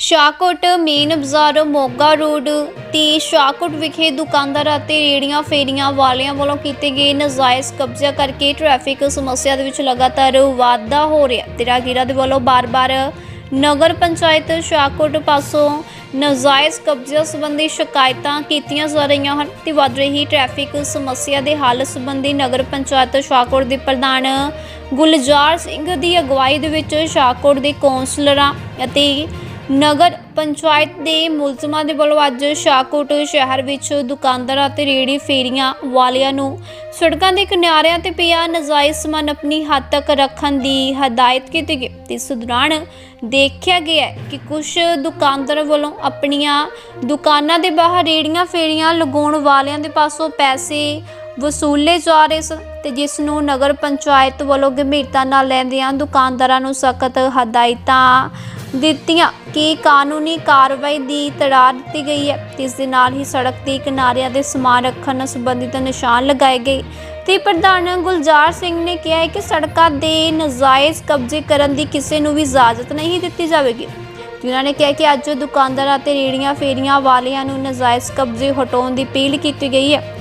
Shahkot main ਬਾਜ਼ਾਰ Moga road ਤੇ ਸ਼ਾਹਕੋਟ ਵਿਖੇ ਦੁਕਾਨਦਾਰਾਂ ਅਤੇ ਰੇੜੀਆਂ ਫੇਰੀਆਂ ਵਾਲਿਆਂ ਵੱਲੋਂ ਕੀਤੇ ਗਏ ਨਜਾਇਜ਼ ਕਬਜ਼ਾ ਕਰਕੇ ਟ੍ਰੈਫਿਕ ਸਮੱਸਿਆ ਦੇ ਵਿੱਚ ਲਗਾਤਾਰ ਵਾਧਾ ਹੋ ਰਿਹਾ। ਤਿਰਾਗੀਰਾਂ ਦੇ ਵੱਲੋਂ ਬਾਰ-ਬਾਰ ਨਗਰ ਪੰਚਾਇਤ ਸ਼ਾਹਕੋਟ ਪਾਸੋਂ ਨਜਾਇਜ਼ ਕਬਜ਼ਾ ਸੰਬੰਧੀ ਸ਼ਿਕਾਇਤਾਂ ਕੀਤੀਆਂ ਜਾ ਰਹੀਆਂ ਹਨ ਤੇ ਵੱਧ ਰਹੀ ਟ੍ਰੈਫਿਕ ਸਮੱਸਿਆ ਦੇ ਹੱਲ ਸੰਬੰਧੀ ਨਗਰ ਪੰਚਾਇਤ ਸ਼ਾਹਕੋਟ ਦੇ ਪ੍ਰਧਾਨ ਗੁਲਜ਼ਾਰ ਸਿੰਘ ਦੀ ਅਗਵਾਈ ਦੇ ਵਿੱਚ ਸ਼ਾਹਕੋਟ ਦੇ ਕੌਂਸਲਰਾਂ ਅਤੇ ਨਗਰ ਪੰਚਾਇਤ ਦੇ ਮੁਲਜ਼ਮਾਂ ਦੇ ਵੱਲੋਂ ਅੱਜ ਸ਼ਾਹਕੋਟ ਸ਼ਹਿਰ ਵਿੱਚ ਦੁਕਾਨਦਾਰਾਂ ਅਤੇ ਰੇੜੀ ਫੇਰੀਆਂ ਵਾਲਿਆਂ ਨੂੰ ਸੜਕਾਂ ਦੇ ਕਿਨਾਰਿਆਂ ਤੇ ਪਿਆ ਨਜਾਇਜ਼ ਸਮਾਨ ਆਪਣੀ ਹੱਦ ਤੱਕ ਰੱਖਣ ਦੀ ਹਦਾਇਤ ਕੀਤੀ ਗਈ। ਇਸ ਦੌਰਾਨ ਦੇਖਿਆ ਗਿਆ ਕਿ ਕੁਝ ਦੁਕਾਨਦਾਰਾਂ ਵੱਲੋਂ ਆਪਣੀਆਂ ਦੁਕਾਨਾਂ ਦੇ ਬਾਹਰ ਰੇੜੀਆਂ ਫੇਰੀਆਂ ਲਗਾਉਣ ਵਾਲਿਆਂ ਦੇ ਪਾਸੋਂ ਪੈਸੇ ਵਸੂਲੇ ਜਾ ਰਹੇ ਸਨ। ਤੇ ਜਿਸ ਨੂੰ ਨਗਰ ਪੰਚਾਇਤ ਵੱਲੋਂ ਗੰਭੀਰਤਾ ਨਾਲ ਲੈਂਦਿਆਂ ਦੁਕਾਨਦਾਰਾਂ ਨੂੰ ਸਖਤ ਹਦਾਇਤਾਂ ਦਿੱਤੀਆਂ ਕਿ ਕਾਨੂੰਨੀ ਕਾਰਵਾਈ ਦੀ ਤੜਾ ਦਿੱਤੀ ਗਈ ਹੈ। ਤੇ ਇਸ ਦੇ ਨਾਲ ਹੀ ਸੜਕ ਦੇ ਕਿਨਾਰਿਆਂ ਦੇ ਸਮਾਨ ਰੱਖਣ ਨਾਲ ਸੰਬੰਧਿਤ ਨਿਸ਼ਾਨ ਲਗਾਏ ਗਏ। ਤੇ ਪ੍ਰਧਾਨ ਗੁਲਜ਼ਾਰ ਸਿੰਘ ਨੇ ਕਿਹਾ ਹੈ ਕਿ ਸੜਕਾਂ ਦੇ ਨਜਾਇਜ਼ ਕਬਜ਼ੇ ਕਰਨ ਦੀ ਕਿਸੇ ਨੂੰ ਵੀ ਇਜਾਜ਼ਤ ਨਹੀਂ ਦਿੱਤੀ ਜਾਵੇਗੀ। ਜਿਨ੍ਹਾਂ ਨੇ ਕਿਹਾ ਕਿ ਅੱਜ ਦੁਕਾਨਦਾਰਾਂ ਅਤੇ ਰੇੜੀਆਂ ਫੇਰੀਆਂ ਵਾਲਿਆਂ ਨੂੰ ਨਜਾਇਜ਼ ਕਬਜ਼ੇ ਹਟਾਉਣ ਦੀ ਅਪੀਲ ਕੀਤੀ ਗਈ ਹੈ।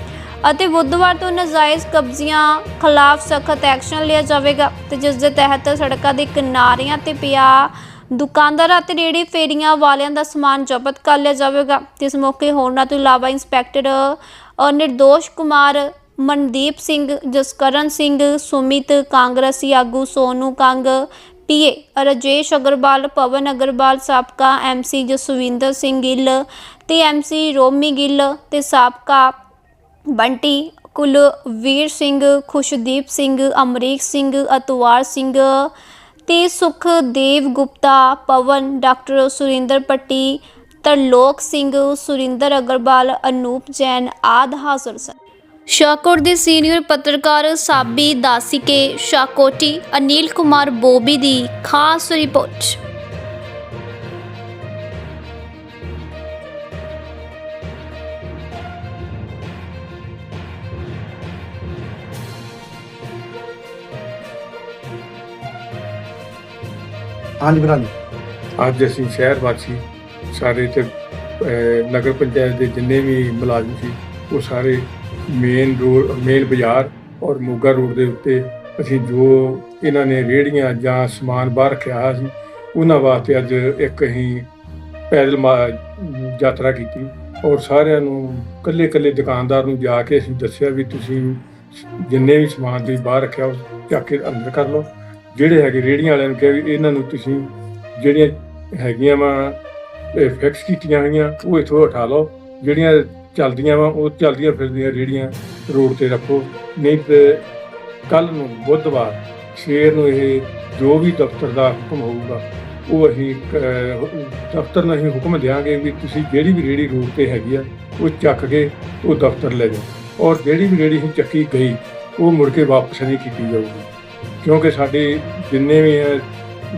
ਅਤੇ ਬੁੱਧਵਾਰ ਤੋਂ ਨਜਾਇਜ਼ ਕਬਜ਼ਿਆਂ ਖਿਲਾਫ ਸਖਤ ਐਕਸ਼ਨ ਲਿਆ ਜਾਵੇਗਾ ਤੇ ਜਿਸ ਦੇ ਤਹਿਤ ਸੜਕਾਂ ਦੇ ਕਿਨਾਰਿਆਂ ਤੇ ਪਿਆ ਦੁਕਾਨਦਾਰਾਂ ਅਤੇ ਰੇੜੀ ਫੇਰੀਆਂ ਵਾਲਿਆਂ ਦਾ ਸਮਾਨ ਜ਼ਬਤ ਕਰ ਲਿਆ ਜਾਵੇਗਾ। ਤੇ ਇਸ ਮੌਕੇ ਹੋਰਨਾਂ ਤੋਂ ਇਲਾਵਾ ਇੰਸਪੈਕਟਰ ਨਿਰਦੋਸ਼ ਕੁਮਾਰ, ਮਨਦੀਪ ਸਿੰਘ, ਜਸਕਰਨ ਸਿੰਘ, ਸੁਮਿਤ, ਕਾਂਗਰਸੀ ਆਗੂ ਸੋਨੂ ਕੰਗ, ਪੀਏ, ਰਜੇਸ਼ ਅਗਰਵਾਲ, ਪਵਨ ਅਗਰਵਾਲ, ਸਾਬਕਾ ਐਮਸੀ ਜਸਵਿੰਦਰ ਸਿੰਘ ਗਿੱਲ ਤੇ ਐਮਸੀ ਰੋਮੀ ਗਿੱਲ ਤੇ ਸਾਬਕਾ ਬੰਟੀ, ਕੁਲਵੀਰ ਸਿੰਘ, ਖੁਸ਼ਦੀਪ ਸਿੰਘ, ਅਮਰੀਕ ਸਿੰਘ, ਅਤਵਾਰ ਸਿੰਘ ਤੇ ਸੁਖਦੇਵ ਗੁਪਤਾ, ਪਵਨ, ਡਾਕਟਰ ਸੁਰਿੰਦਰ ਪੱਟੀ, ਤਰਲੋਕ ਸਿੰਘ, ਸੁਰਿੰਦਰ ਅਗਰਵਾਲ, ਅਨੂਪ ਜੈਨ ਆਦ ਹਾਜ਼ਰ ਸਨ। ਸ਼ਾਕੋਟ ਦੇ ਸੀਨੀਅਰ ਪੱਤਰਕਾਰ ਸਾਬੀ ਦਾਸੀਕੇ ਸ਼ਾਕੋਟੀ ਅਨੀਲ ਕੁਮਾਰ ਬੋਬੀ ਦੀ ਖਾਸ ਰਿਪੋਰਟ। ਹਾਂਜੀ ਭਰਾ ਅੱਜ ਅਸੀਂ ਸ਼ਹਿਰ ਵਾਸੀ ਸਾਰੇ ਤੇ ਅਹ, ਨਗਰ ਪੰਚਾਇਤ ਦੇ ਜਿੰਨੇ ਵੀ ਮੁਲਾਜ਼ਮ ਸੀ ਉਹ ਸਾਰੇ ਮੇਨ ਰੋਡ ਮੇਨ ਬਾਜ਼ਾਰ ਔਰ ਮੋਗਾ ਰੋਡ ਦੇ ਉੱਤੇ ਅਸੀਂ ਜੋ ਇਹਨਾਂ ਨੇ ਰੇੜੀਆਂ ਜਾਂ ਸਮਾਨ ਬਾਹਰ ਰੱਖਿਆ ਹੋਇਆ ਸੀ ਉਹਨਾਂ ਵਾਸਤੇ ਅੱਜ ਇੱਕ ਅਸੀਂ ਪੈਦਲ ਮਾ- ਯਾਤਰਾ ਕੀਤੀ। ਔਰ ਸਾਰਿਆਂ ਨੂੰ ਕੱਲੇ ਕੱਲੇ ਦੁਕਾਨਦਾਰ ਨੂੰ ਜਾ ਕੇ ਅਸੀਂ ਦੱਸਿਆ ਵੀ ਤੁਸੀਂ ਜਿੰਨੇ ਵੀ ਸਮਾਨ ਤੁਸੀਂ ਬਾਹਰ ਰੱਖਿਆ ਉਹ ਚੱਕ ਕੇ ਅੰਦਰ ਕਰ ਲਓ। ਜਿਹੜੇ ਹੈਗੇ ਰੇੜੀਆਂ ਵਾਲਿਆਂ ਨੂੰ ਕਿਹਾ ਵੀ ਇਹਨਾਂ ਨੂੰ ਤੁਸੀਂ ਜਿਹੜੀਆਂ ਹੈਗੀਆਂ ਵਾ ਫਿਕਸ ਕੀਤੀਆਂ ਹੋਈਆਂ, ਉਹ ਇਥੋਂ ਉਠਾ ਲਓ। ਜਿਹੜੀਆਂ ਚੱਲਦੀਆਂ ਵਾ, ਉਹ ਚੱਲਦੀਆਂ ਫਿਰਦੀਆਂ ਰੇੜੀਆਂ ਰੋਡ ਤੇ ਰੱਖੋ। ਨਹੀਂ ਤੇ ਕੱਲ ਨੂੰ ਬੁੱਧਵਾਰ, ਸਵੇਰ ਨੂੰ ਇਹ ਜੋ ਵੀ ਦਫ਼ਤਰ ਦਾ ਹੁਕਮ ਹੋਊਗਾ, ਉਹ ਅਸੀਂ ਦਫ਼ਤਰ ਨੂੰ ਅਸੀਂ ਹੁਕਮ ਦਿਆਂਗੇ ਵੀ ਤੁਸੀਂ ਜਿਹੜੀ ਵੀ ਰੇੜੀ ਰੋਡ ਤੇ ਹੈਗੀ ਆ, ਉਹ ਚੱਕ ਕੇ ਉਹ ਦਫ਼ਤਰ ਲੈ ਜਾਓ। ਔਰ ਜਿਹੜੀ ਵੀ ਰੇੜੀ ਅਸੀਂ ਚੱਕੀ ਗਈ, ਉਹ ਮੁੜ ਕੇ ਵਾਪਸ ਨਹੀਂ ਕੀਤੀ ਜਾਊਗੀ। ਕਿਉਂਕਿ ਸਾਡੀ ਜਿੰਨੇ ਵੀ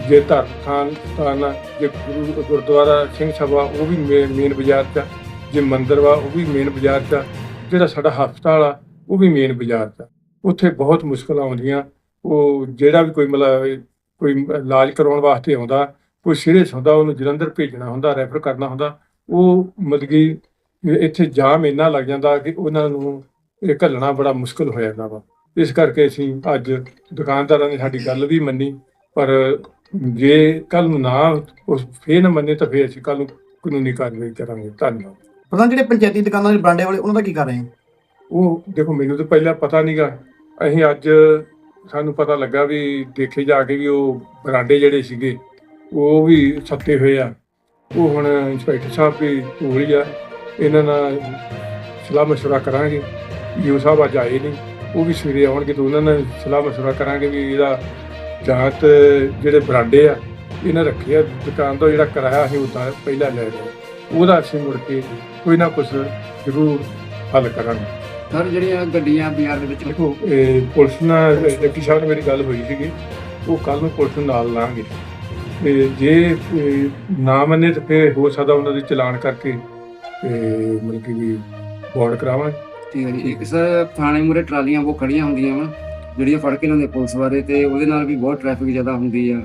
ਜੇ ਧਰਮ ਸਥਾਨ ਸਥਾਨ ਆ, ਜੇ ਗੁਰੂ ਗੁਰਦੁਆਰਾ ਸਿੰਘ ਸਭਾ ਉਹ ਵੀ ਮੇਨ ਬਾਜ਼ਾਰ 'ਚ ਆ, ਜੇ ਮੰਦਿਰ ਵਾ ਉਹ ਵੀ ਮੇਨ ਬਾਜ਼ਾਰ 'ਚ ਆ, ਜਿਹੜਾ ਸਾਡਾ ਹਸਪਤਾਲ ਆ ਉਹ ਵੀ ਮੇਨ ਬਾਜ਼ਾਰ 'ਚ ਆ। ਉੱਥੇ ਬਹੁਤ ਮੁਸ਼ਕਲਾਂ ਆਉਂਦੀਆਂ। ਉਹ ਜਿਹੜਾ ਵੀ ਕੋਈ ਮਤਲਬ ਕੋਈ ਇਲਾਜ ਕਰਾਉਣ ਵਾਸਤੇ ਆਉਂਦਾ ਕੋਈ ਸੀਰੀਅਸ ਹੁੰਦਾ ਉਹਨੂੰ ਜਲੰਧਰ ਭੇਜਣਾ ਹੁੰਦਾ ਰੈਫਰ ਕਰਨਾ ਹੁੰਦਾ ਉਹ ਮਤਲਬ ਕਿ ਇੱਥੇ ਜਾਮ ਇੰਨਾ ਲੱਗ ਜਾਂਦਾ ਕਿ ਉਹਨਾਂ ਨੂੰ ਇਹ ਘੱਲਣਾ ਬੜਾ ਮੁਸ਼ਕਲ ਹੋ ਜਾਂਦਾ ਵਾ। ਇਸ ਕਰਕੇ ਅਸੀਂ ਅੱਜ ਦੁਕਾਨਦਾਰਾਂ ਨੇ ਸਾਡੀ ਗੱਲ ਵੀ ਮੰਨੀ ਪਰ ਜੇ ਕੱਲ ਨੂੰ ਨਾ ਉਸ ਫੇਰ ਨਾ ਮੰਨੇ ਤਾਂ ਫੇਰ ਅਸੀਂ ਕੱਲ ਨੂੰ ਕਾਨੂੰਨੀ ਕਾਰਵਾਈ ਕਰਾਂਗੇ। ਧੰਨਵਾਦ। ਪ੍ਰਧਾਨ ਜਿਹੜੇ ਪੰਚਾਇਤੀ ਦੁਕਾਨਾਂ ਦੇ ਬਰਾਂਡੇ ਵਾਲੇ ਉਹਨਾਂ ਦਾ ਕੀ ਕਰ ਰਹੇ ਹੋ? ਉਹ ਦੇਖੋ ਮੈਨੂੰ ਤਾਂ ਪਹਿਲਾਂ ਪਤਾ ਨਹੀਂਗਾ ਅਸੀਂ ਅੱਜ ਸਾਨੂੰ ਪਤਾ ਲੱਗਾ ਵੀ ਦੇਖੇ ਜਾ ਕੇ ਵੀ ਉਹ ਬਰਾਂਡੇ ਜਿਹੜੇ ਸੀਗੇ ਉਹ ਵੀ ਸੱਤੇ ਹੋਏ ਆ। ਉਹ ਹੁਣ ਇੰਸਪੈਕਟਰ ਸਾਹਿਬ ਵੀ ਹੋਈ ਆ। ਇਹਨਾਂ ਨਾਲ ਸਲਾਹ ਮਸ਼ਵਰਾ ਕਰਾਂਗੇ। ਯੂ ਸਾਹਿਬ ਅੱਜ ਆਏ ਨਹੀਂ। ਉਹ ਵੀ ਸਵੇਰੇ ਆਉਣਗੇ ਤਾਂ ਉਹਨਾਂ ਨਾਲ ਸਲਾਹ ਮਸ਼ਵਰਾ ਕਰਾਂਗੇ ਵੀ ਇਹਦਾ ਜਾਂਚ ਜਿਹੜੇ ਬਰਾਂਡੇ ਆ ਇਹਨਾਂ ਰੱਖੇ ਆ ਦੁਕਾਨ ਤੋਂ ਜਿਹੜਾ ਕਿਰਾਇਆ ਅਸੀਂ ਉਦਾਂ ਪਹਿਲਾਂ ਲੈ ਲਿਆ ਉਹਦਾ ਅਸੀਂ ਮੁੜ ਕੇ ਕੋਈ ਨਾ ਕੁਛ ਜ਼ਰੂਰ ਹੱਲ ਕਰਾਂਗੇ। ਸਰ ਜਿਹੜੀਆਂ ਗੱਡੀਆਂ ਬਾਜ਼ਾਰ ਦੇ ਵਿੱਚ ਦੇਖੋ ਇਹ ਪੁਲਿਸ ਨਾਲ ਡਿਪਟੀ ਸਾਹਿਬ ਨਾਲ ਮੇਰੀ ਗੱਲ ਹੋਈ ਸੀਗੀ। ਉਹ ਕੱਲ ਨੂੰ ਪੁਲਿਸ ਨਾਲ ਲਾਂਗੇ। ਤੇ ਜੇ ਨਾ ਮੰਨੇ ਤਾਂ ਫਿਰ ਹੋ ਸਕਦਾ ਉਹਨਾਂ ਦੇ ਚਲਾਨ ਕਰਕੇ ਤੇ ਮਤਲਬ ਕਿ ਵੀ ਬੌਂਡ ਕਰਾਵਾਂਗੇ। ਠੀਕ ਹੈ ਜੀ ਇੱਕ ਸਰ ਥਾਣੇ ਮੂਰੇ ਟਰਾਲੀਆਂ ਉਹ ਖੜੀਆਂ ਹੁੰਦੀਆਂ ਵਾ ਜਿਹੜੀਆਂ ਫੜ ਕੇ ਲਿਆਉਂਦੇ ਪੁਲਿਸ ਵਾਲੇ ਤੇ ਉਹਦੇ ਨਾਲ ਵੀ ਬਹੁਤ ਟ੍ਰੈਫਿਕ ਜ਼ਿਆਦਾ ਹੁੰਦੀ ਆ।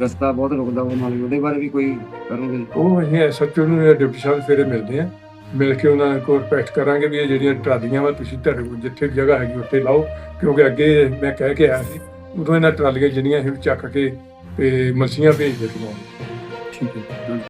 ਰਸਤਾ ਬਹੁਤ ਰੁਕਦਾ ਉਹ ਨਾਲ ਉਹਦੇ ਬਾਰੇ ਵੀ ਕੋਈ ਕਰੋਗੇ? ਉਹ ਅਸੀਂ ਐਸਐਚਓ ਨੂੰ ਜਾਂ ਡਿਪਟੀ ਸਾਹਿਬ ਫੇਰੇ ਮਿਲਦੇ ਆ ਮਿਲ ਕੇ ਉਹਨਾਂ ਕੋਲ ਰਿਕੁਐਸਟ ਕਰਾਂਗੇ ਵੀ ਇਹ ਜਿਹੜੀਆਂ ਟਰਾਲੀਆਂ ਵਾ ਤੁਸੀਂ ਤੁਹਾਡੇ ਕੋਲ ਜਿੱਥੇ ਜਗ੍ਹਾ ਹੈਗੀ ਉੱਥੇ ਲਾਓ ਕਿਉਂਕਿ ਅੱਗੇ ਮੈਂ ਕਹਿ ਕੇ ਆਇਆ ਸੀ ਉਦੋਂ ਇਹਨਾਂ ਟਰਾਲੀਆਂ ਜਿਹੜੀਆਂ ਸੀ ਉਹ ਚੱਕ ਕੇ ਤੇ ਮਲਸੀਆਂ ਭੇਜ ਦਿੱਤੀਆਂ। ਠੀਕ ਹੈ।